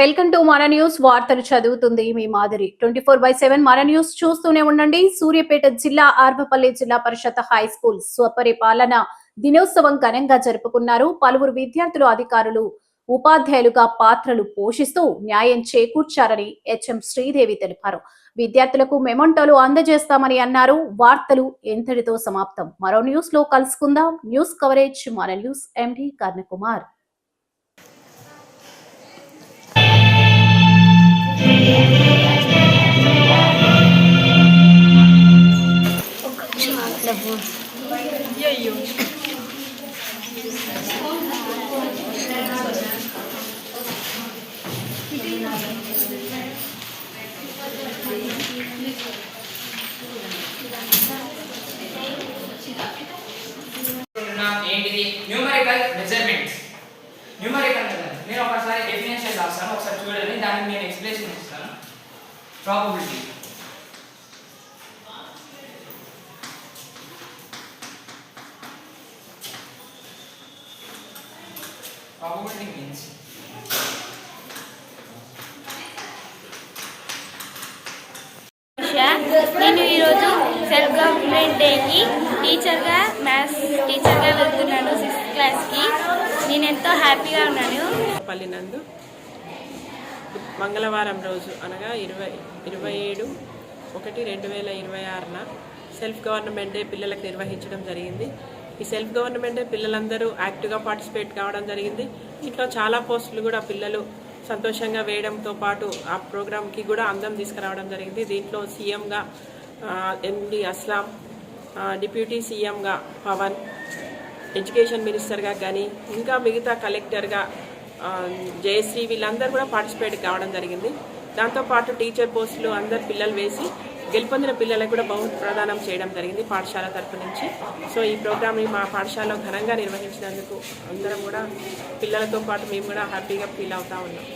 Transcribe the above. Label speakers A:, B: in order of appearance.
A: Welcome to మన news వార్తలు చదువుతుంది మీ మాదిరి. ట్వంటీ ఫోర్ బై సెవెన్ మన న్యూస్ చూస్తూనే ఉండండి. సూర్యాపేట జిల్లా ఆర్వపల్లి జిల్లా పరిషత్ హై స్కూల్ స్వపరిపాలన దినోత్సవం ఘనంగా జరుపుకున్నారు. పలువురు విద్యార్థులు అధికారులు ఉపాధ్యాయులుగా పాత్రలు పోషిస్తూ న్యాయం చేకూర్చారని హెచ్ఎం శ్రీదేవి తెలిపారు. విద్యార్థులకు మెమంటోలు అందజేస్తామని అన్నారు. వార్తలు ఎంతటితో సమాప్తం? మరో న్యూస్లో కలుసుకుందాం. న్యూస్ కవరేజ్ మన news MD Karnakumar.
B: అనుకుంటున్నాం ఏంటిది న్యూమరికల్ మెజర్మెంట్స్ న్యూమరికల్ మెజర్మెంట్ నేను ఒకసారి డెఫినేషన్ రాస్తాను ఒకసారి చూడండి దానికి నేను ఎక్స్ప్లెనేషన్ ఇస్తాను ప్రాబబిలిటీ
C: నేను ఈరోజు సెల్ఫ్ గవర్నమెంట్ డేకి టీచర్గా మ్యాథ్స్ టీచర్గా వెళ్తున్నాను సిక్స్త్ క్లాస్కి నేను ఎంతో హ్యాపీగా ఉన్నాను.
D: పల్లి నందు. మంగళవారం రోజు అనగా ఇరవై ఇరవై ఏడు ఒకటి రెండు వేల ఇరవై ఆరున సెల్ఫ్ గవర్నమెంట్ డే పిల్లలకు నిర్వహించడం జరిగింది. ఈ సెల్ఫ్ గవర్నమెంట్ పిల్లలందరూ యాక్టివ్గా పార్టిసిపేట్ కావడం జరిగింది. ఇంట్లో చాలా పోస్టులు కూడా పిల్లలు సంతోషంగా వేయడంతో పాటు ఆ ప్రోగ్రామ్కి కూడా అందం తీసుకురావడం జరిగింది. దీంట్లో సీఎంగా ఎండి అస్లాం డిప్యూటీ సీఎంగా పవన్ ఎడ్యుకేషన్ మినిస్టర్గా కానీ ఇంకా మిగతా కలెక్టర్గా జయశ్రీ వీళ్ళందరూ కూడా పార్టిసిపేట్ కావడం జరిగింది. దాంతోపాటు టీచర్ పోస్టులు అందరు పిల్లలు వేసి గెలుపొందిన పిల్లలకు కూడా బహు ప్రదానం చేయడం జరిగింది పాఠశాల తరఫు నుంచి. సో ఈ ప్రోగ్రామ్ని మా పాఠశాలలో ఘనంగా నిర్వహించినందుకు అందరం కూడా పిల్లలతో పాటు మేము కూడా హ్యాపీగా ఫీల్ అవుతా ఉన్నాం.